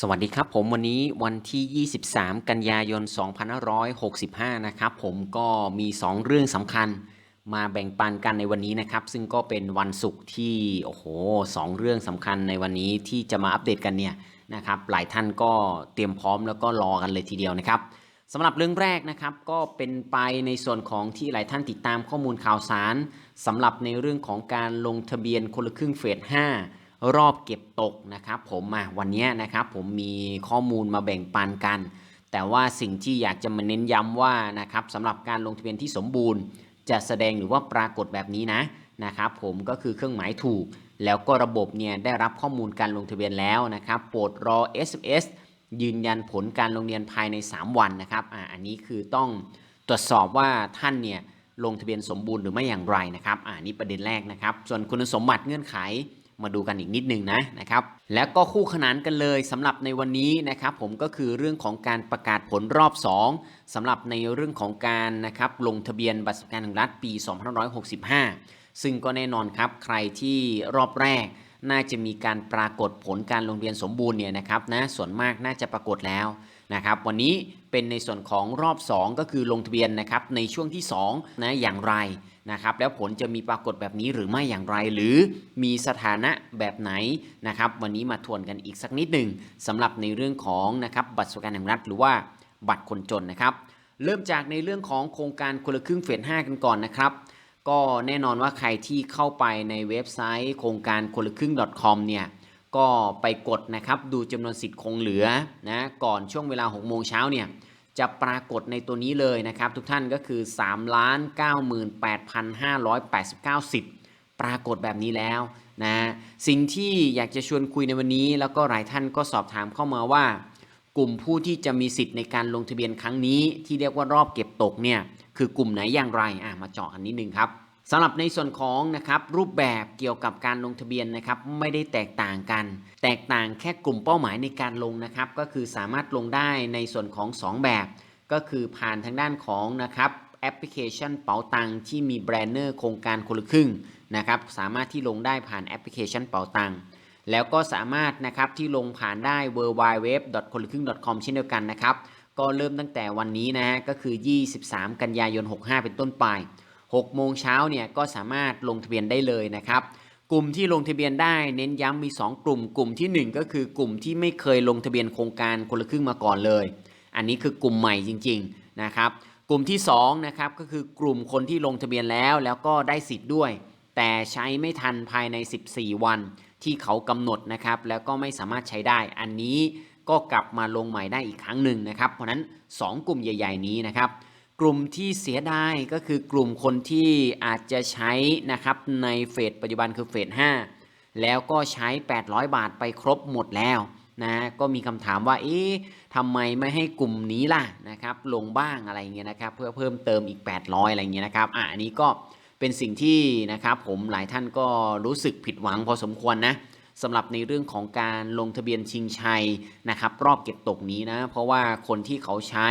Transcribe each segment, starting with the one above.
สวัสดีครับผมวันนี้วันที่ 23 กันยายน 2565 นะครับผมก็มี 2 เรื่องสำคัญมาแบ่งปันกันในวันนี้นะครับ ซึ่งก็เป็นวันศุกร์ที่โอ้โหสองเรื่องสำคัญในวันนี้ที่จะมาอัปเดตกันเนี่ยนะครับหลายท่านก็เตรียมพร้อมแล้วก็รอกันเลยทีเดียวนะครับสำหรับเรื่องแรกนะครับก็เป็นไปในส่วนของที่หลายท่านติดตามข้อมูลข่าวสารสำหรับในเรื่องของการลงทะเบียนคนละครึ่งเฟส5 รอบเก็บตกนะครับ ผมมาวันนี้นะครับผมมีข้อมูลมาแบ่งปันกัน แต่ว่าสิ่งที่อยากจะมาเน้นย้ำว่านะครับสำหรับการลงทะเบียนที่สมบูรณ์ จะแสดงหรือว่าปรากฏแบบนี้นะนะครับผมก็คือเครื่องหมายถูก แล้วก็ระบบเนี่ยได้รับข้อมูลการลงทะเบียนแล้วนะครับโปรดรอ SMS ยืนยันผลการลงทะเรียนภายใน 3 วันนะครับอ่าอันนี้คือต้องตรวจสอบว่าท่านเนี่ยลงทะเบียนสมบูรณ์หรือไม่อย่างไรนะครับอ่านี่ประเด็นแรกนะครับ ส่วนคุณสมบัติเงื่อนไข มาดูกันอีกนิดนึงนะนะครับแล้วก็คู่ขนานกันเลยสำหรับในวันนี้นะครับผมก็คือเรื่องของการประกาศผลรอบ 2สำหรับในเรื่องของการนะครับลงทะเบียนบัตรสวัสดิการแห่งรัฐปี 2565 ซึ่งก็แน่นอนครับใครที่รอบแรกน่าจะมีการปรากฏผลการลงทะเบียนสมบูรณ์เนี่ยนะครับนะส่วนมากน่าจะปรากฏแล้วนะครับวันนี้เป็นในส่วนของรอบ 2 ก็คือลงทะเบียนนะครับในช่วงที่2นะอย่างไร นะครับแล้วผลจะมีปรากฏแบบนี้หรือไม่อย่างไร หรือมีสถานะแบบไหนนะครับวันนี้มาทวนกันอีกสักนิดหนึ่งสำหรับในเรื่องของนะครับบัตรสวัสดิการแห่งรัฐหรือว่าบัตรคนจนนะครับเริ่มจากในเรื่องของโครงการคนละครึ่งเฟส5กันก่อนนะครับก็แน่นอนว่าใครที่เข้าไปในเว็บไซต์โครงการคนละครึ่ง .com เนี่ยก็ไปกดนะครับดูจำนวนสิทธิ์คงเหลือนะก่อนช่วงเวลา6โมงเช้าเนี่ย จะปรากฏในตัวนี้เลยนะครับ ทุกท่านก็คือ 3 98,589สิทธิ์ปรากฏแบบนี้แล้วนะสิ่งที่อยากจะชวนคุยในวันนี้ แล้วก็หลายท่านก็สอบถามเข้ามาว่า กลุ่มผู้ที่จะมีสิทธิ์ในการลงทะเบียนครั้งนี้ ที่เรียกว่ารอบเก็บตกเนี่ยคือกลุ่มไหนอย่างไรอะมาเจาะกันนิดนึงครับ สำหรับในส่วนของนะครับรูปแบบเกี่ยวกับการลงทะเบียนนะครับไม่ได้แตกต่างกัน แตกต่างแค่กลุ่มเป้าหมายในการลงนะครับ ก็คือสามารถลงได้ในส่วนของ 2 แบบ ก็คือผ่านทางด้านของนะครับแอปพลิเคชันเป๋าตังที่มีแบรนเนอร์โครงการคนละครึ่งนะครับสามารถที่ลงได้ผ่านแอปพลิเคชันเป๋าตังแล้วก็สามารถนะครับที่ลงผ่านได้ w w w c o n l a k r i n g c o m เช่นเดียวกันนะครับก็เริ่มตั้งแต่วันนี้นะฮะก็คือ 23 กันยายน 65 เป็นต้นไป 6 โมงเช้าเนี่ยก็สามารถลงทะเบียนได้เลยนะครับ กลุ่มที่ลงทะเบียนได้เน้นย้ำมี 2 กลุ่ม กลุ่มทีหนึ่1 ก็คือกลุ่มที่ไม่เคยลงทะเบียนโครงการคนละครึ่งมาก่อนเลย อันนี้คือกลุ่มใหม่จริงๆนะครับ กลุ่มที่2นะครับก็คือกลุ่มคนที่ลงทะเบียนแล้วแล้วก็ได้สิทธิ์ด้วย แต่ใช้ไม่ทันภายใน 14 วันที่เขากำหนดนะครับแล้วก็ไม่สามารถใช้ได้ อันนี้ก็กลับมาลงใหม่ได้อีกครั้งหนึ่งนะครับ เพราะฉะนั้น 2 กลุ่มใหญ่ ๆ นี้นะครับ กลุ่มที่เสียดายก็คือกลุ่มคนที่อาจจะใช้นะครับในเฟสปัจจุบันคือเฟส5แล้วก็ใช้ 800 บาทไปครบหมดแล้วนะก็มีคำถามว่าเอ๊ะทำไมไม่ให้กลุ่มนี้ล่ะนะครับลงบ้างอะไรเงี้ยนะครับเพื่อเพิ่มเติมอีก 800 อะไรเงี้ยนะครับอะอันนี้ก็เป็นสิ่งที่นะครับผมหลายท่านก็รู้สึกผิดหวังพอสมควรนะสำหรับในเรื่องของการลงทะเบียนชิงชัยนะครับรอบเก็บตกนี้นะเพราะว่าคนที่เขาใช้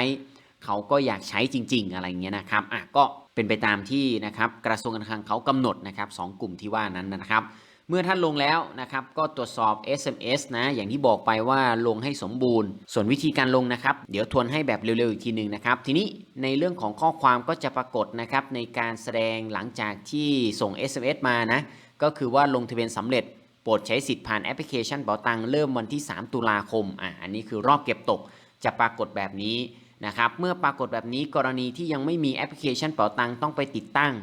เขาก็อยากใช้จริง ๆ อะไรเงี้ยนะครับอะก็เป็นไปตามที่นะครับกระทรวงการคลังเขากำหนดนะครับสองกลุ่มที่ว่านั้นนะครับ เมื่อท่านลงแล้วนะครับก็ตรวจสอบ SMS นะอย่างที่บอกไปว่าลงให้สมบูรณ์ ส่วนวิธีการลงนะครับ เดี๋ยวทวนให้แบบเร็วๆอีกทีหนึ่งนะครับ ทีนี้ในเรื่องของข้อความก็จะปรากฏนะครับในการแสดงหลังจากที่ส่ง SMS มานะก็คือว่าลงทะเบียนสำเร็จโปรดใช้สิทธิ์ผ่านแอปพลิเคชันเป๋าตังเริ่มวันที่ 3 ตุลาคมอะอันนี้คือรอบเก็บตกจะปรากฏแบบนี้ นะครับเมื่อปรากฏแบบนี้กรณีที่ยังไม่มีแอปพลิเคชันเป๋าตังต้องไปติดตั้ง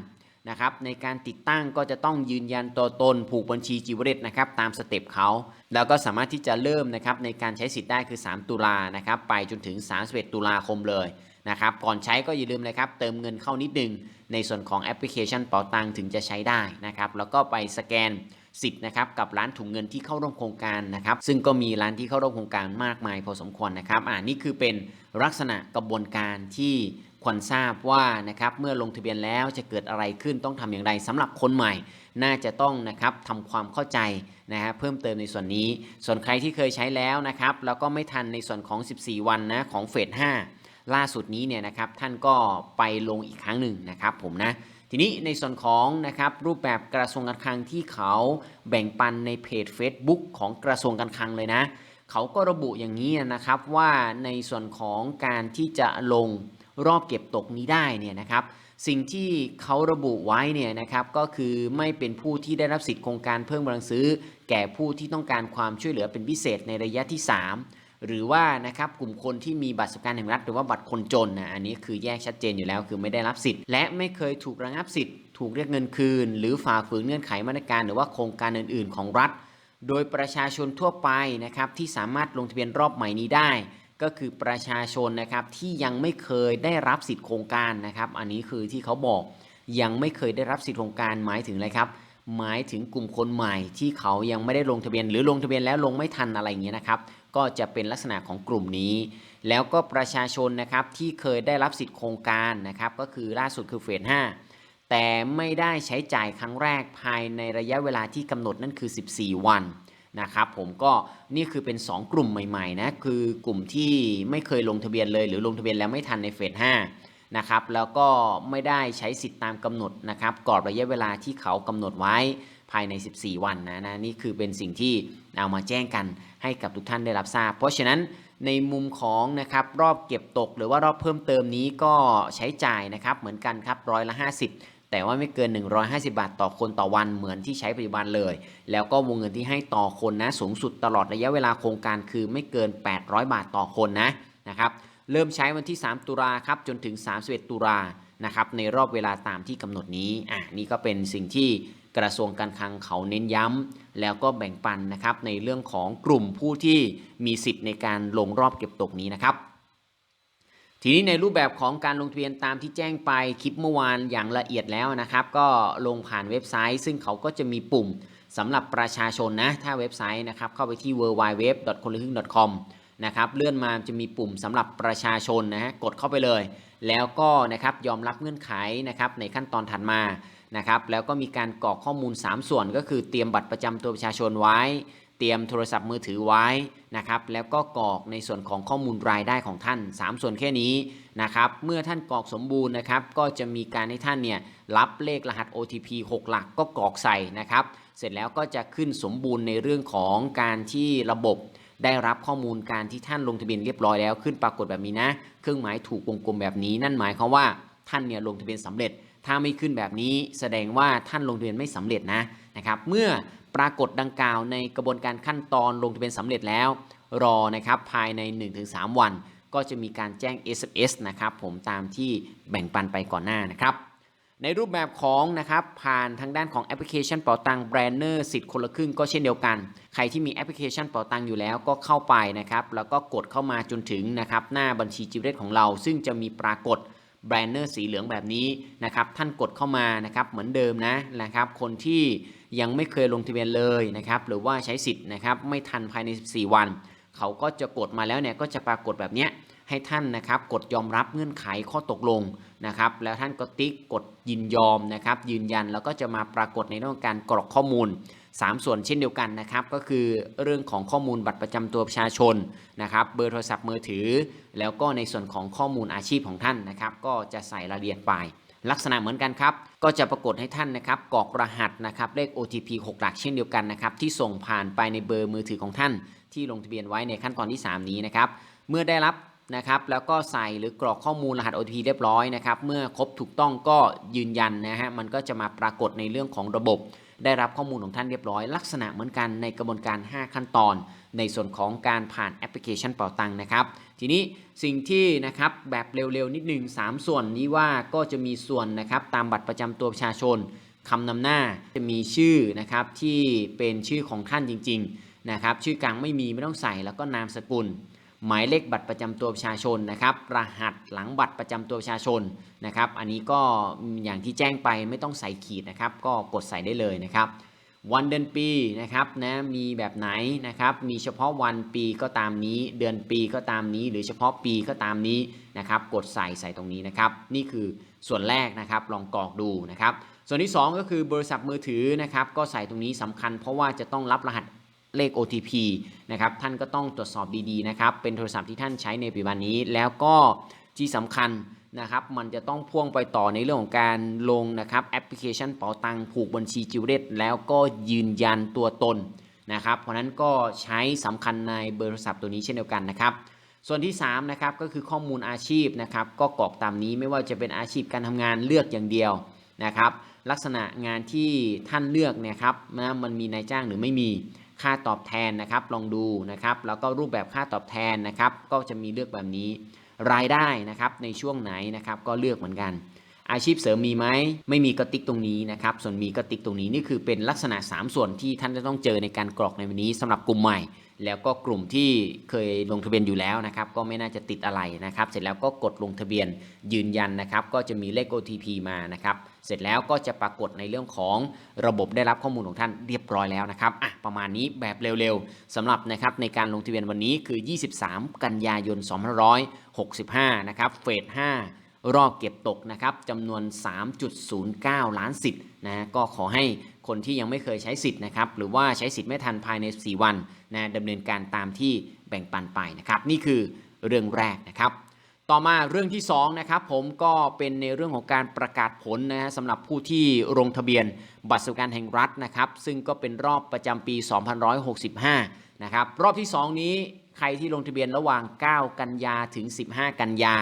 นะครับในการติดตั้งก็จะต้องยืนยันตัวตนผูกบัญชีจิวเวลเลตนะครับตามสเต็ปเขา แล้วก็สามารถที่จะเริ่มนะครับในการใช้สิทธิ์ได้คือ 3 ตุลานะครับไปจนถึง 31 ตุลาคมเลยนะครับก่อนใช้ก็อย่าลืมเลยครับเติมเงินเข้านิดนึงในส่วนของแอปพลิเคชันเป๋าตังถึงจะใช้ได้นะครับแล้วก็ไปสแกน สิทธิ์นะครับกับร้านถุงเงินที่เข้าร่วมโครงการนะครับซึ่งก็มีร้านที่เข้าร่วมโครงการมากมายพอสมควรนะครับอ่านี่คือเป็นลักษณะกระบวนการที่ควรทราบว่านะครับเมื่อลงทะเบียนแล้วจะเกิดอะไรขึ้นต้องทำอย่างไรสำหรับคนใหม่ น่าจะต้องนะครับทำความเข้าใจนะฮะเพิ่มเติมในส่วนนี้ ส่วนใครที่เคยใช้แล้วนะครับแล้วก็ไม่ทันในส่วนของ 14 วันนะของเฟส5ล่าสุดนี้เนี่ยนะครับท่านก็ไปลงอีกครั้งหนึ่งนะครับผมนะ ทีนี้ในส่วนของนะครับรูปแบบกระทรวงการคลังที่เขาแบ่งปันในเพจ Facebook ของกระทรวงการคลังเลยนะเขาก็ระบุอย่างนี้นะครับว่าในส่วนของการที่จะลงรอบเก็บตกนี้ได้เนี่ยนะครับ สิ่งที่เขาระบุไว้เนี่ยนะครับก็คือไม่เป็นผู้ที่ได้รับสิทธิ์โครงการเพิ่มกำลังซื้อ แก่ผู้ที่ต้องการความช่วยเหลือเป็นพิเศษในระยะที่ 3 หรือว่านะครับกลุ่มคนที่มีบัตรสวัสดิการแห่งรัฐหรือว่าบัตรคนจนนะอันนี้คือแยกชัดเจนอยู่แล้วคือไม่ได้รับสิทธิ์ และไม่เคยถูกระงับสิทธิ์ ถูกเรียกเงินคืน หรือฝ่าฝืนเงื่อนไขมาตรการ หรือว่าโครงการอื่น ๆ ของรัฐ โดยประชาชนทั่วไปนะครับที่สามารถลงทะเบียนรอบใหม่นี้ได้ ก็คือประชาชนนะครับที่ยังไม่เคยได้รับสิทธิโครงการนะครับ อันนี้คือที่เขาบอกยังไม่เคยได้รับสิทธิโครงการหมายถึงอะไรครับ หมายถึงกลุ่มคนใหม่ที่เขายังไม่ได้ลงทะเบียน หรือลงทะเบียนแล้วลงไม่ทันอะไรอย่างเงี้ยนะครับ ก็จะเป็นลักษณะของกลุ่มนี้ แล้วก็ประชาชนนะครับที่เคยได้รับสิทธิโครงการนะครับ ก็คือล่าสุดคือเฟส5แต่ไม่ได้ใช้จ่ายครั้งแรกภายในระยะเวลาที่กำหนดนั่นคือ 14 วันนะครับผมก็นี่คือเป็น 2 กลุ่มใหม่ๆนะคือกลุ่มที่ไม่เคยลงทะเบียนเลย หรือลงทะเบียนแล้วไม่ทันในเฟส5 นะครับ แล้วก็ไม่ได้ใช้สิทธิ์ตามกำหนดนะครับกรอบระยะเวลาที่เขากำหนดไว้ภายใน 14 วันนะนะนี่คือเป็นสิ่งที่เอามาแจ้งกันให้กับทุกท่านได้รับทราบ เพราะฉะนั้นในมุมของนะครับรอบเก็บตกหรือว่ารอบเพิ่มเติมนี้ก็ใช้จ่ายนะครับเหมือนกันครับร้อยละ 50 แต่ว่าไม่เกิน 150 บาทต่อคนต่อวันเหมือนที่ใช้ปัจจุบันเลย แล้วก็วงเงินที่ให้ต่อคนนะสูงสุดตลอดระยะเวลาโครงการคือไม่เกิน 800 บาทต่อคนนะนะครับ เริ่มใช้วันที่ 3 ตุลาครับจนถึง 31 ตุลานะครับในรอบเวลาตามที่กำหนดนี้อะนี่ก็เป็นสิ่งที่กระทรวงการคลังเขาเน้นย้ำแล้วก็แบ่งปันนะครับในเรื่องของกลุ่มผู้ที่มีสิทธิ์ในการลงรอบเก็บตกนี้นะครับ ทีนี้ในรูปแบบของการลงทะเบียนตามที่แจ้งไปคลิปเมื่อวานอย่างละเอียดแล้วนะครับ ก็ลงผ่านเว็บไซต์ ซึ่งเขาก็จะมีปุ่มสำหรับประชาชนนะถ้าเว็บไซต์นะครับเข้าไปที่ w w w c o n l a c r y c o m นะครับเลื่อนมาจะมีปุ่มสำหรับประชาชนนะฮะกดเข้าไปเลย แล้วก็นะครับยอมรับเงื่อนไขนะครับในขั้นตอนถัดมานะครับแล้วก็มีการกรอกข้อมูล 3 ส่วนก็คือเตรียมบัตรประจำตัวประชาชนไว้ เตรียมโทรศัพท์มือถือไว้นะครับแล้วก็กรอกในส่วนของข้อมูลรายได้ของท่าน 3 ส่วนแค่นี้นะครับเมื่อท่านกรอกสมบูรณ์นะครับก็จะมีการให้ท่านเนี่ยรับเลขรหัส OTP 6 หลักก็กรอกใส่นะครับเสร็จแล้วก็จะขึ้นสมบูรณ์ในเรื่องของการที่ระบบ ได้รับข้อมูลการที่ท่านลงทะเบียนเรียบร้อยแล้วขึ้นปรากฏแบบนี้นะ เครื่องหมายถูกวงกลมแบบนี้ นั่นหมายความว่าท่านเนี่ยลงทะเบียนสำเร็จ ถ้าไม่ขึ้นแบบนี้แสดงว่าท่านลงทะเบียนไม่สำเร็จนะนะครับเมื่อปรากฏดังกล่าวในกระบวนการขั้นตอนลงทะเบียนสำเร็จแล้ว รอนะครับภายใน 1-3 วัน ก็จะมีการแจ้ง SMS นะครับผมตามที่แบ่งปันไปก่อนหน้านะครับ ในรูปแบบของนะครับผ่านทางด้านของแอปพลิเคชันเป๋าตังแบรนเนอร์สิทธิ์คนละครึ่งก็เช่นเดียวกัน ใครที่มีแอปพลิเคชันเป๋าตังอยู่แล้วก็เข้าไปนะครับแล้วก็กดเข้ามาจนถึงนะครับหน้าบัญชีจิวเรตของเรา ซึ่งจะมีปรากฏแบรนเนอร์สีเหลืองแบบนี้นะครับท่านกดเข้ามานะครับเหมือนเดิมนะนะครับคนที่ยังไม่เคยลงทะเบียนเลยนะครับหรือว่าใช้สิทธิ์นะครับไม่ทันภายใน 14 วัน เขาก็จะกดมาแล้วเนี่ยก็จะปรากฏแบบเนี้ย ให้ท่านนะครับกดยอมรับเงื่อนไขข้อตกลงนะครับ แล้วท่านก็ติ๊กกดยินยอมนะครับ ยืนยันแล้วก็จะมาปรากฏในเรื่องการกรอกข้อมูล 3 ส่วนเช่นเดียวกันนะครับ ก็คือเรื่องของข้อมูลบัตรประจำตัวประชาชนนะครับ เบอร์โทรศัพท์มือถือ แล้วก็ในส่วนของข้อมูลอาชีพของท่านนะครับ ก็จะใส่รายละเอียดไปลักษณะเหมือนกันครับ ก็จะปรากฏให้ท่านนะครับกรอกรหัสนะครับเลข OTP 6 หลักเช่นเดียวกันนะครับที่ส่งผ่านไปในเบอร์มือถือของท่าน ที่ลงทะเบียนไว้ในขั้นตอนที่ 3 นี้นะครับ เมื่อได้รับ นะครับแล้วก็ใส่หรือกรอกข้อมูลรหัส OTP เรียบร้อยนะครับเมื่อครบถูกต้องก็ยืนยันนะฮะมันก็จะมาปรากฏในเรื่องของระบบ ได้รับข้อมูลของท่านเรียบร้อย ลักษณะเหมือนกันในกระบวนการ 5 ขั้นตอน ในส่วนของการผ่านแอปพลิเคชันเป่าตังนะครับ ทีนี้สิ่งที่นะครับแบบเร็วๆนิดหนึ่ง3 ส่วนนี้ว่าก็จะมีส่วนนะครับตามบัตรประจำตัวประชาชนคำนำหน้าจะมีชื่อนะครับที่เป็นชื่อของท่านจริงๆนะครับชื่อกลางไม่มีไม่ต้องใส่แล้วก็นามสกุล หมายเลขบัตรประจำตัวประชาชนนะครับ รหัสหลังบัตรประจำตัวประชาชนนะครับ อันนี้ก็อย่างที่แจ้งไปไม่ต้องใส่ขีดนะครับ ก็กดใส่ได้เลยนะครับ วันเดือนปีนะครับนะมีแบบไหนนะครับ มีเฉพาะวันปีก็ตามนี้ เดือนปีก็ตามนี้ หรือเฉพาะปีก็ตามนี้นะครับ กดใส่ใส่ตรงนี้นะครับ นี่คือส่วนแรกนะครับ ลองกรอกดูนะครับ ส่วนที่ 2 ก็คือบริษัทมือถือนะครับ ก็ใส่ตรงนี้สำคัญ เพราะว่าจะต้องรับรหัส เลข OTP นะครับ ท่านก็ต้องตรวจสอบดีๆนะครับ เป็นโทรศัพท์ที่ท่านใช้ในปัจจุบันนี้ แล้วก็ที่สำคัญนะครับ มันจะต้องพ่วงไปต่อในเรื่องของการลงนะครับแอปพลิเคชันเป๋าตังผูกบัญชีจิวเรตแล้วก็ยืนยันตัวตนนะครับ เพราะนั้นก็ใช้สำคัญในเบอร์โทรศัพท์ตัวนี้เช่นเดียวกันนะครับ ส่วนที่3นะครับก็คือข้อมูลอาชีพนะครับ ก็กรอกตามนี้ไม่ว่าจะเป็นอาชีพการทำงานเลือกอย่างเดียวนะครับ ลักษณะงานที่ท่านเลือกนี่ยครับนะมันมีนายจ้างหรือไม่มี ค่าตอบแทนนะครับ ลองดูนะครับ แล้วก็รูปแบบค่าตอบแทนนะครับ ก็จะมีเลือกแบบนี้ รายได้นะครับ ในช่วงไหนนะครับ ก็เลือกเหมือนกัน อาชีพเสริมมีไหม ไม่มีก็ติ๊กตรงนี้นะครับ ส่วนมีก็ติ๊กตรงนี้ นี่คือเป็นลักษณะ 3 ส่วนที่ท่านจะต้องเจอในการกรอกในวันนี้สำหรับกลุ่มใหม่ แล้วก็กลุ่มที่เคยลงทะเบียนอยู่แล้วนะครับ ก็ไม่น่าจะติดอะไรนะครับ เสร็จแล้วก็กดลงทะเบียนยืนยันนะครับ ก็จะมีเลข OTP มานะครับ เสร็จแล้วก็จะปรากฏในเรื่องของระบบได้รับข้อมูลของท่านเรียบร้อยแล้วนะครับอะประมาณนี้แบบเร็วๆสำหรับนะครับในการลงทะเบียนวันนี้คือ 23 กันยายน 2565 นะครับเฟส 5รอบเก็บตกนะครับจำนวน 3.09 ล้านสิทธิ์นะก็ขอให้คนที่ยังไม่เคยใช้สิทธิ์นะครับหรือว่าใช้สิทธิ์ไม่ทันภายใน 4 วันนะดำเนินการตามที่แบ่งปันไปนะครับนี่คือเรื่องแรกนะครับ ต่อมาเรื่องที่2นะครับผมก็เป็นในเรื่องของการประกาศผลนะฮะสำหรับผู้ที่ลงทะเบียนบัตรสวัสดิการแห่งรัฐนะครับซึ่งก็เป็นรอบประจำปี2565 นะครับรอบที่ 2 นี้ใครที่ลงทะเบียนระหว่าง 9 กันยาถึง 15 กันยา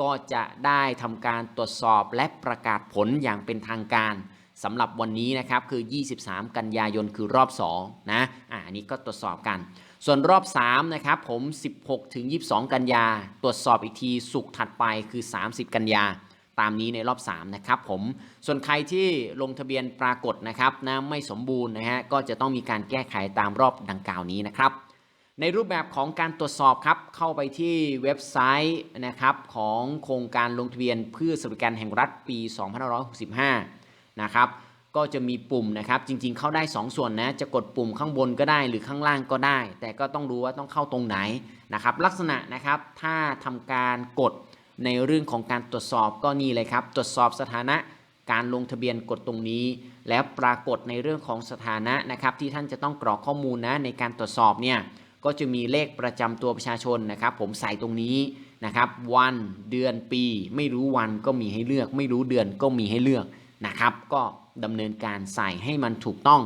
ก็จะได้ทำการตรวจสอบและประกาศผลอย่างเป็นทางการสำหรับวันนี้นะครับคือ 23 กันยายนคือรอบ2นะ อันนี้ก็ตรวจสอบกัน ส่วนรอบ3นะครับผม 16 ถึง 22 กันยา ตรวจสอบอีกทีสุกถัดไปคือ 30 กันยา ตามนี้ในรอบ3นะครับผม ส่วนใครที่ลงทะเบียนปรากฏนะครับนะไม่สมบูรณ์นะฮะก็จะต้องมีการแก้ไขตามรอบดังกล่าวนี้นะครับในรูปแบบของการตรวจสอบครับ เข้าไปที่เว็บไซต์นะครับของโครงการลงทะเบียนเพื่อสวัสดิการแห่งรัฐปี 2565 นะครับ ก็จะมีปุ่มนะครับ จริงๆ เข้าได้ 2 ส่วนนะ จะกดปุ่มข้างบนก็ได้หรือข้างล่างก็ได้ แต่ก็ต้องรู้ว่าต้องเข้าตรงไหนนะครับ ลักษณะนะครับ ถ้าทำการกดในเรื่องของการตรวจสอบก็นี่เลยครับ ตรวจสอบสถานะการลงทะเบียนกดตรงนี้ แล้วปรากฏในเรื่องของสถานะนะครับ ที่ท่านจะต้องกรอกข้อมูลนะในการตรวจสอบเนี่ยก็จะมีเลขประจำตัวประชาชนนะครับ ผมใส่ตรงนี้นะครับ วันเดือนปี ไม่รู้วันก็มีให้เลือก ไม่รู้เดือนก็มีให้เลือกนะครับ ก็ ดำเนินการใส่ให้มันถูกต้อง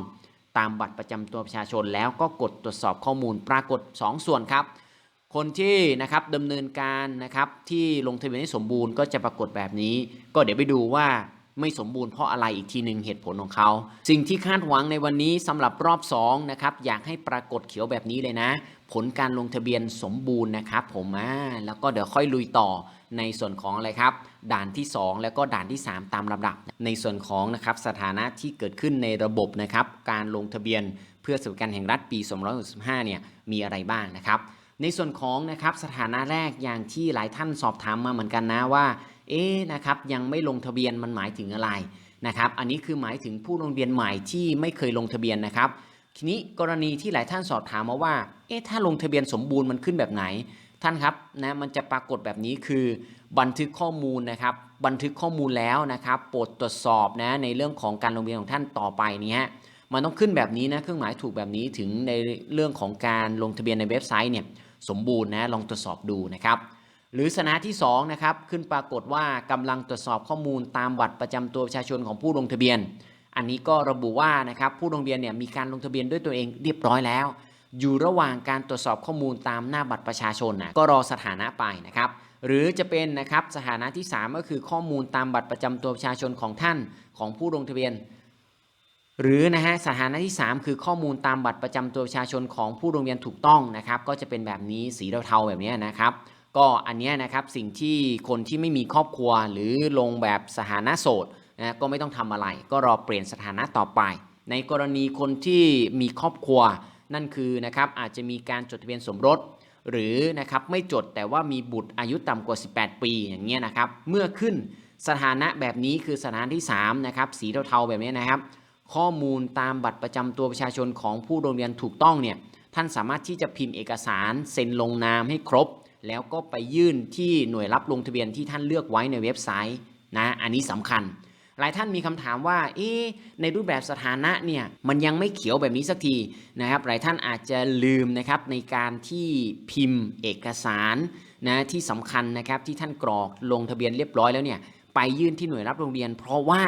ตามบัตรประจำตัวประชาชน แล้วก็กดตรวจสอบข้อมูลปรากฏ 2 ส่วนครับ คนที่นะครับดำเนินการนะครับที่ลงทะเบียนให้สมบูรณ์ก็จะปรากฏแบบนี้ ก็เดี๋ยวไปดูว่าไม่สมบูรณ์เพราะอะไรอีกทีหนึ่งเหตุผลของเขา สิ่งที่คาดหวังในวันนี้สำหรับรอบ2นะครับอยากให้ปรากฏเขียวแบบนี้เลยนะ ผลการลงทะเบียนสมบูรณ์นะครับผมอ่าแล้วก็เดี๋ยวค่อยลุยต่อ ในส่วนของอะไรครับ ด่านที่ 2 แล้วก็ด่านที่ 3 ตามลำดับ ในส่วนของนะครับสถานะที่เกิดขึ้นในระบบนะครับ การลงทะเบียนเพื่อสวัสดิการแห่งรัฐปี 2565 เนี่ยมีอะไรบ้างนะครับในส่วนของนะครับสถานะแรกอย่างที่หลายท่านสอบถามมาเหมือนกันนะว่า เอ๊นะครับยังไม่ลงทะเบียนมันหมายถึงอะไรนะครับอันนี้คือหมายถึงผู้ลงทะเบียนใหม่ที่ไม่เคยลงทะเบียนนะครับ ทีนี้กรณีที่หลายท่านสอบถามมาว่าเอ๊ะถ้าลงทะเบียนสมบูรณ์มันขึ้นแบบไหน ท่านครับนะมันจะปรากฏแบบนี้คือ บันทึกข้อมูลนะครับ บันทึกข้อมูลแล้วนะครับโปรดตรวจสอบนะในเรื่องของการลงทะเบียนของท่านต่อไปนี้ฮะมันต้องขึ้นแบบนี้นะเครื่องหมายถูกแบบนี้ถึงในเรื่องของการลงทะเบียนในเว็บไซต์เนี่ยสมบูรณ์นะลองตรวจสอบดูนะครับหรือสถานะที่2นะครับขึ้นปรากฏว่ากำลังตรวจสอบข้อมูลตามบัตรประจำตัวประชาชนของผู้ลงทะเบียน อันนี้ก็ระบุว่านะครับผู้ลงทะเบียนเนี่ยมีการลงทะเบียนด้วยตัวเองเรียบร้อยแล้ว อยู่ระหว่างการตรวจสอบข้อมูลตามหน้าบัตรประชาชนนะก็รอสถานะไปนะครับหรือจะเป็นนะครับสถานะที่ 3 ก็คือข้อมูลตามบัตรประจำตัวประชาชนของท่านของผู้ลงทะเบียน หรือนะฮะสถานะที่ 3 คือข้อมูลตามบัตรประจำตัวประชาชนของผู้ลงทะเบียนถูกต้องนะครับก็จะเป็นแบบนี้สีเทาๆแบบนี้นะครับ ก็อันเนี้ยนะครับสิ่งที่คนที่ไม่มีครอบครัวหรือลงแบบสถานะโสดนะก็ไม่ต้องทำอะไร ก็รอเปลี่ยนสถานะต่อไป ในกรณีคนที่มีครอบครัว นั่นคือนะครับอาจจะมีการจดทะเบียนสมรส หรือนะครับไม่จดแต่ว่ามีบุตรอายุต่ำกว่า 18 ปีอย่างเงี้ยนะครับเมื่อขึ้นสถานะแบบนี้คือสถานะที่3นะครับสีเทาๆแบบนี้นะครับ ข้อมูลตามบัตรประจำตัวประชาชนของผู้ลงทะเบียนถูกต้องเนี่ยท่านสามารถที่จะพิมพ์เอกสารเซ็นลงนามให้ครบ แล้วก็ไปยื่นที่หน่วยรับลงทะเบียนที่ท่านเลือกไว้ในเว็บไซต์นะอันนี้สำคัญ หลายท่านมีคำถามว่าเอ๊ในรูปแบบสถานะเนี่ยมันยังไม่เขียวแบบนี้สักทีนะครับ หลายท่านอาจจะลืมนะครับในการที่พิมพ์เอกสารนะที่สำคัญนะครับที่ท่านกรอกลงทะเบียนเรียบร้อยแล้วเนี่ยไปยื่นที่หน่วยรับลงทะเบียน เพราะว่า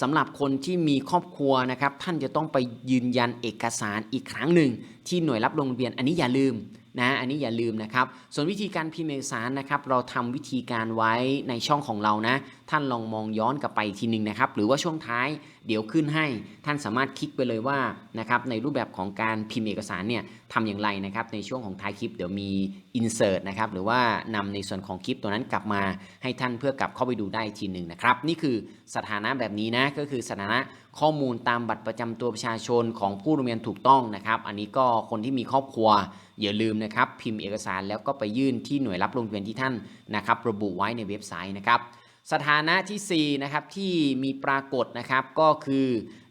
สำหรับคนที่มีครอบครัวนะครับ ท่านจะต้องไปยืนยันเอกสารอีกครั้งหนึ่งที่หน่วยรับลงทะเบียนอันนี้อย่าลืม นะอันนี้อย่าลืมนะครับ ส่วนวิธีการพิมพ์เอกสารนะครับ เราทำวิธีการไว้ในช่องของเรานะ ท่านลองมองย้อนกลับไปทีหนึ่งนะครับ หรือว่าช่วงท้ายเดี๋ยวขึ้นให้ ท่านสามารถคลิกไปเลยว่านะครับในรูปแบบของการพิมพ์เอกสารเนี่ยทำอย่างไรนะครับ ในช่วงของท้ายคลิปเดี๋ยวมี insert นะครับหรือว่านำในส่วนของคลิปตัวนั้นกลับมาให้ท่านเพื่อกลับเข้าไปดูได้ทีหนึ่งนะครับ นี่คือ สถานะแบบนี้นะก็คือสถานะข้อมูลตามบัตรประจำตัวประชาชนของผู้ลงทะเบียนถูกต้องนะครับ อันนี้ก็คนที่มีครอบครัวอย่าลืมนะครับ พิมพ์เอกสารแล้วก็ไปยื่นที่หน่วยรับลงทะเบียนที่ท่านนะครับ ระบุไว้ในเว็บไซต์นะครับสถานะที่4นะครับที่มีปรากฏนะครับก็คือ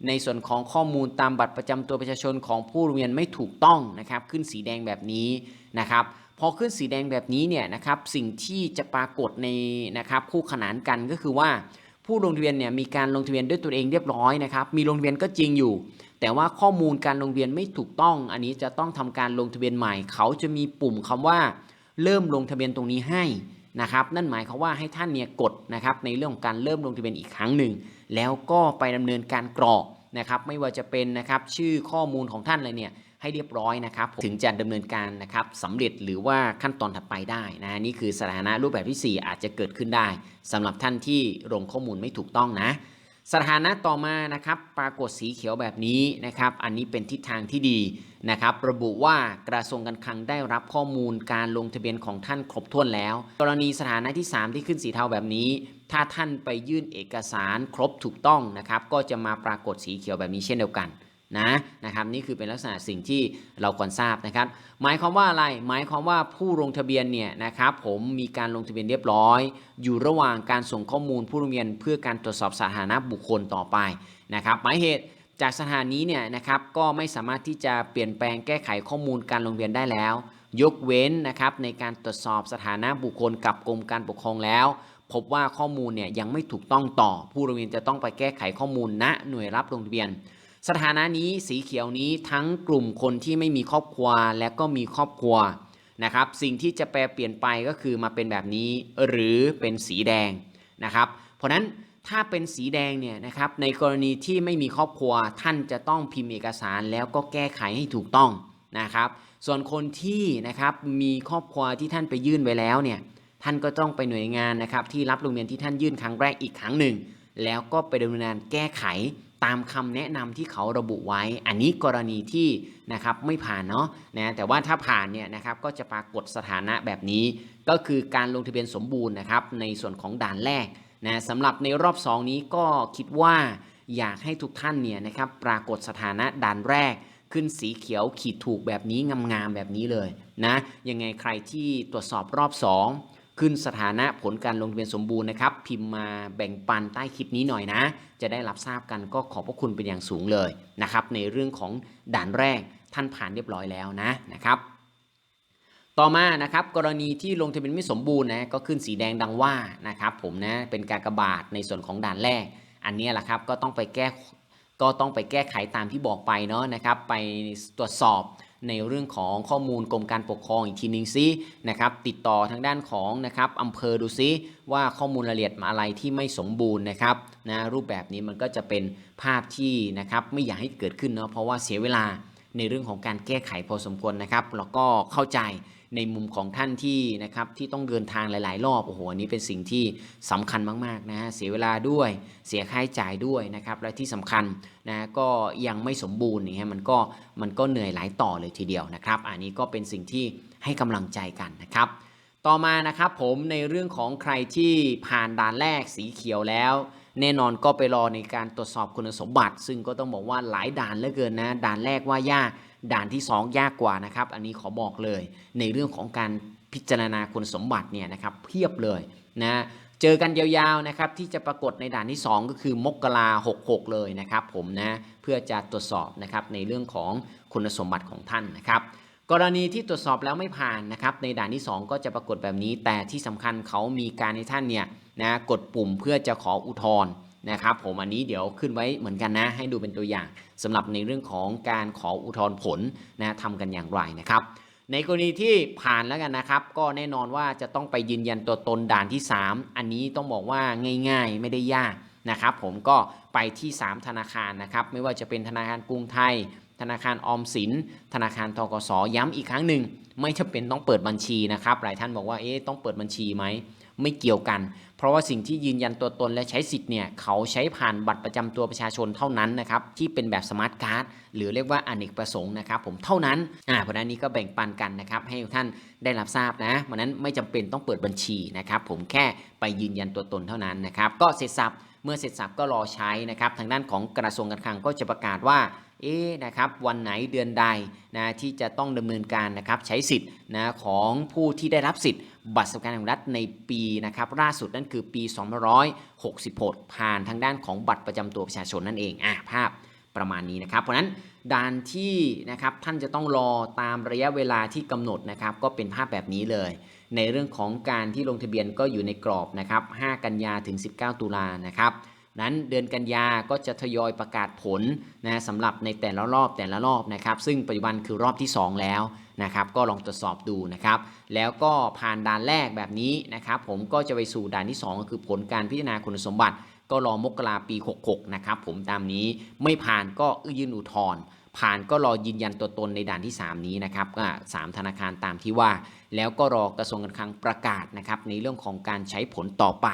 ในส่วนของข้อมูลตามบัตรประจำตัวประชาชนของผู้ลงทะเบียนไม่ถูกต้องนะครับ ขึ้นสีแดงแบบนี้นะครับพอขึ้นสีแดงแบบนี้เนี่ยนะครับสิ่งที่จะปรากฏในนะครับคู่ขนานกันก็คือว่า ผู้ลงทะเบียนเนี่ยมีการลงทะเบียนด้วยตัวเองเรียบร้อยนะครับ มีลงทะเบียนก็จริงอยู่ แต่ว่าข้อมูลการลงทะเบียนไม่ถูกต้อง อันนี้จะต้องทำการลงทะเบียนใหม่ เขาจะมีปุ่มคำว่า เริ่มลงทะเบียนตรงนี้ให้นะครับ นั่นหมายความว่าให้ท่านเนี่ยกดนะครับในเรื่องของการเริ่มลงทะเบียนอีกครั้งหนึ่ง แล้วก็ไปดำเนินการกรอกนะครับ ไม่ว่าจะเป็นนะครับชื่อข้อมูลของท่านอะไรเนี่ย ให้เรียบร้อยนะครับถึงจะดำเนินการนะครับสำเร็จหรือว่าขั้นตอนถัดไปได้นะนี่คือสถานะรูปแบบที่ 4 อาจจะเกิดขึ้นได้สำหรับท่านที่ลงข้อมูลไม่ถูกต้องนะ สถานะต่อมานะครับปรากฏสีเขียวแบบนี้นะครับ อันนี้เป็นทิศทางที่ดีนะครับ ระบุว่ากระทรวงการคลังได้รับข้อมูลการลงทะเบียนของท่านครบถ้วนแล้ว กรณีสถานะที่ 3 ที่ขึ้นสีเทาแบบนี้ ถ้าท่านไปยื่นเอกสารครบถูกต้องนะครับ ก็จะมาปรากฏสีเขียวแบบนี้เช่นเดียวกัน นะนะครับนี่คือเป็นลักษณะสิ่งที่เราควรทราบนะครับหมายความว่าอะไรหมายความว่าผู้ลงทะเบียนเนี่ยนะครับผมมีการลงทะเบียนเรียบร้อย อยู่ระหว่างการส่งข้อมูลผู้ลงทะเบียนเพื่อการตรวจสอบสถานะบุคคลต่อไปนะครับหมายเหตุจากสถานนี้เนี่ยนะครับก็ไม่สามารถที่จะเปลี่ยนแปลงแก้ไขข้อมูลการลงทะเบียนได้แล้ว ยกเว้นนะครับในการตรวจสอบสถานะบุคคลกับกรมการปกครองแล้ว พบว่าข้อมูลเนี่ยยังไม่ถูกต้องต่อ ผู้ลงทะเบียนจะต้องไปแก้ไขข้อมูลณหน่วยรับลงทะเบียน สถานะนี้สีเขียวนี้ทั้งกลุ่มคนที่ไม่มีครอบครัวและก็มีครอบครัวนะครับ สิ่งที่จะแปลเปลี่ยนไปก็คือมาเป็นแบบนี้หรือเป็นสีแดงนะครับ เพราะนั้นถ้าเป็นสีแดงเนี่ยนะครับในกรณีที่ไม่มีครอบครัวท่านจะต้องพิมพ์เอกสารแล้วก็แก้ไขให้ถูกต้องนะครับ ส่วนคนที่นะครับมีครอบครัวที่ท่านไปยื่นไว้แล้วเนี่ยท่านก็ต้องไปหน่วยงานนะครับที่รับลงทะเบียนที่ท่านยื่นครั้งแรกอีกครั้งหนึ่ง แล้วก็ไปดำเนินการแก้ไข ตามคำแนะนำที่เขาระบุไว้ อันนี้กรณีที่นะครับไม่ผ่านเนาะนะแต่ว่าถ้าผ่านเนี่ยนะครับก็จะปรากฏสถานะแบบนี้ ก็คือการลงทะเบียนสมบูรณ์นะครับในส่วนของด่านแรกนะสำหรับในรอบ 2 นี้ก็คิดว่าอยากให้ทุกท่านเนี่ยนะครับปรากฏสถานะด่านแรกขึ้นสีเขียวขีดถูกแบบนี้งามๆแบบนี้เลยนะยังไงใครที่ตรวจสอบรอบ 2 ขึ้นสถานะผลการลงทะเบียนสมบูรณ์นะครับ พิมพ์มาแบ่งปันใต้คลิปนี้หน่อยนะ จะได้รับทราบกันก็ขอบพระคุณเป็นอย่างสูงเลยนะครับ ในเรื่องของด่านแรกท่านผ่านเรียบร้อยแล้วนะนะครับต่อมานะครับกรณีที่ลงทะเบียนไม่สมบูรณ์นะก็ขึ้นสีแดงดังว่านะครับผมนะเป็นการกระบาดในส่วนของด่านแรก อันนี้แหละครับก็ต้องไปแก้ก็ต้องไปแก้ไขตามที่บอกไปเนาะนะครับ ไปตรวจสอบ ในเรื่องของข้อมูลกรมการปกครองอีกทีนึงซินะครับติดต่อทางด้านของนะครับอำเภอดูซิว่าข้อมูลรายละเอียดมาอะไรที่ไม่สมบูรณ์นะครับนะรูปแบบนี้มันก็จะเป็นภาพที่นะครับไม่อยากให้เกิดขึ้นเนาะเพราะว่าเสียเวลาในเรื่องของการแก้ไขพอสมควรนะครับแล้วก็เข้าใจ ในมุมของท่านที่นะครับที่ต้องเดินทางหลาย ๆ รอบโอ้โหอันนี้เป็นสิ่งที่สำคัญมาก ๆ นะฮะเสียเวลาด้วยเสียค่าใช้จ่ายด้วยนะครับและที่สำคัญนะก็ยังไม่สมบูรณ์อย่างเงี้ยมันก็มันก็เหนื่อยหลายต่อเลยทีเดียวนะครับ อันนี้ก็เป็นสิ่งที่ให้กำลังใจกันนะครับต่อมานะครับผมในเรื่องของใครที่ผ่านด่านแรกสีเขียวแล้ว แน่นอนก็ไปรอในการตรวจสอบคุณสมบัติ ซึ่งก็ต้องบอกว่าหลายด่านเหลือเกินนะด่านแรกว่ายาก ด่านที่ 2 ยากกว่านะครับ อันนี้ขอบอกเลย ในเรื่องของการพิจารณาคุณสมบัติเนี่ยนะครับเพียบเลยนะเจอกันยาวๆนะครับที่จะปรากฏในด่านที่ 2 ก็คือมกรา66เลยนะครับผมนะเพื่อจะตรวจสอบนะครับในเรื่องของคุณสมบัติของท่านนะครับกรณีที่ตรวจสอบแล้วไม่ผ่านนะครับในด่านที่ 2 ก็จะปรากฏแบบนี้ แต่ที่สำคัญเขามีการให้ท่านเนี่ยนะกดปุ่มเพื่อจะขออุทธรณ์ นะครับผมอันนี้เดี๋ยวขึ้นไว้เหมือนกันนะ ให้ดูเป็นตัวอย่างสำหรับในเรื่องของการขออุทธรณ์ผลนะทำกันอย่างไรนะครับ ในกรณีที่ผ่านแล้วกันนะครับ ก็แน่นอนว่าจะต้องไปยืนยันตัวตนด่านที่ 3 อันนี้ต้องบอกว่าง่ายๆ ไม่ได้ยากนะครับ ผมก็ไปที่ 3 ธนาคารนะครับ ไม่ว่าจะเป็นธนาคารกรุงไทย ธนาคารออมสิน ธนาคารทกสย้ำอีกครั้งหนึ่ง ไม่จำเป็นต้องเปิดบัญชีนะครับ หลายท่านบอกว่าเอ๊ะต้องเปิดบัญชีไหมไม่เกี่ยวกัน เพราะว่าสิ่งที่ยืนยันตัวตนและใช้สิทธิ์เนี่ยเขาใช้ผ่านบัตรประจำตัวประชาชนเท่านั้นนะครับที่เป็นแบบสมาร์ทการ์ดหรือเรียกว่าอเนกประสงค์นะครับผมเท่านั้นอ่าเพราะนั้นนี้ก็แบ่งปันกันนะครับให้ทุกท่านได้รับทราบนะเพราะนั้นไม่จำเป็นต้องเปิดบัญชีนะครับผมแค่ไปยืนยันตัวตนเท่านั้นนะครับก็เสร็จสับเมื่อเสร็จสับก็รอใช้นะครับทางด้านของกระทรวงการคลังก็จะประกาศว่า เอ๊ะนะครับวันไหนเดือนใดนะที่จะต้องดำเนินการนะครับใช้สิทธิ์นะของผู้ที่ได้รับสิทธิ์บัตรสวัสดิการแห่งรัฐในปีนะครับล่าสุดนั่นคือปี2566 ผ่านทางด้านของบัตรประจำตัวประชาชนนั่นเองอะภาพประมาณนี้นะครับ เพราะฉะนั้นด่านที่นะครับท่านจะต้องรอตามระยะเวลาที่กำหนดนะครับก็เป็นภาพแบบนี้เลย ในเรื่องของการที่ลงทะเบียนก็อยู่ในกรอบนะครับ 5 กันยาถึง 19 ตุลานะครับ นั้นเดือนกันยาก็จะทยอยประกาศผลนะสำหรับในแต่ละรอบแต่ละรอบนะครับซึ่งปัจจุบันคือรอบที่ 2 แล้วนะครับก็ลองตรวจสอบดูนะครับแล้วก็ผ่านด่านแรกแบบนี้นะครับผมก็จะไปสู่ด่านที่ 2 ก็คือผลการพิจารณาคุณสมบัติ ก็รอมกราปี 66 นะครับผมตามนี้ไม่ผ่านก็ยื่นอุทธรณ์ ผ่านก็รอยืนยันตัวตนในด่านที่ 3 นี้นะครับก็สามธนาคารตามที่ว่า แล้วก็รอกระทรวงการคลังประกาศนะครับในเรื่องของการใช้ผลต่อไป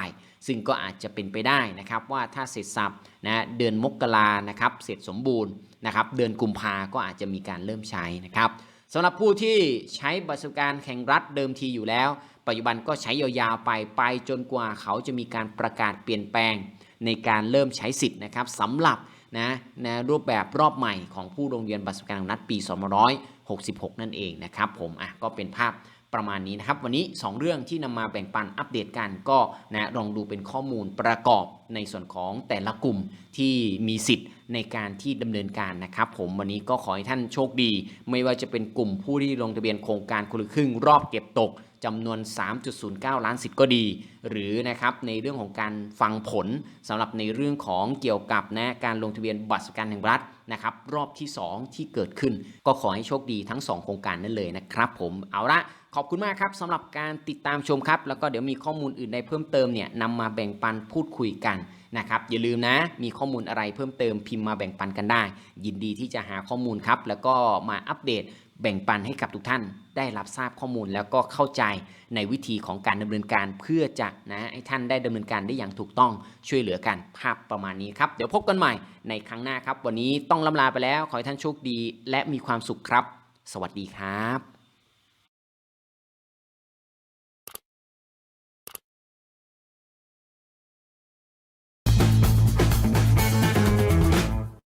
ซึ่งก็อาจจะเป็นไปได้นะครับว่าถ้าเสร็จสับนะเดือนมกรานะครับเสร็จสมบูรณ์นะครับเดือนกุมภาก็อาจจะมีการเริ่มใช้นะครับสำหรับผู้ที่ใช้บัตรสวัสดิการแห่งรัฐเดิมทีอยู่แล้ว ปัจจุบันก็ใช้ยาวๆไปไปจนกว่าเขาจะมีการประกาศเปลี่ยนแปลง ในการเริ่มใช้สิทธิ์นะครับสำหรับ นะนะรูปแบบรอบใหม่ของผู้ลงทะเรียนบัตรสวัสดิการแห่งรัฐปี2566 นั่นเองนะครับผมอะก็เป็นภาพประมาณนี้นะครับ วันนี้ 2 เรื่องที่นำมาแบ่งปันอัปเดตกันก็นะลองดูเป็นข้อมูลประกอบในส่วนของแต่ละกลุ่มที่มีสิทธิ์ในการที่ดำเนินการนะครับ ผมวันนี้ก็ขอให้ท่านโชคดี ไม่ว่าจะเป็นกลุ่มผู้ที่ลงทะเบียนโครงการคนละครึ่งรอบเก็บตก จำนวน 3.09 ล้านสิทธิ์ก็ดี หรือนะครับในเรื่องของการฟังผลสำหรับในเรื่องของเกี่ยวกับนะการลงทะเบียนบัตรสวัสดิการแห่งรัฐนะครับรอบที่ 2 ที่เกิดขึ้น ก็ขอให้โชคดีทั้ง 2 โครงการนั่นเลยนะครับผมเอาละขอบคุณมากครับสำหรับการติดตามชมครับ แล้วก็เดี๋ยวมีข้อมูลอื่นใดเพิ่มเติมเนี่ยนำมาแบ่งปันพูดคุยกันนะครับอย่าลืมนะมีข้อมูลอะไรเพิ่มเติมพิมพ์มาแบ่งปันกันได้ ยินดีที่จะหาข้อมูลครับ แล้วก็มาอัปเดต แบ่งปันให้กับทุกท่านได้รับทราบข้อมูล แล้วก็เข้าใจในวิธีของการดำเนินการเพื่อจะนะให้ท่านได้ดำเนินการได้อย่างถูกต้องช่วยเหลือกันภาพประมาณนี้ครับ เดี๋ยวพบกันใหม่ในครั้งหน้าครับ วันนี้ต้องลำลาไปแล้ว ขอให้ท่านโชคดี และมีความสุขครับ สวัสดีครับ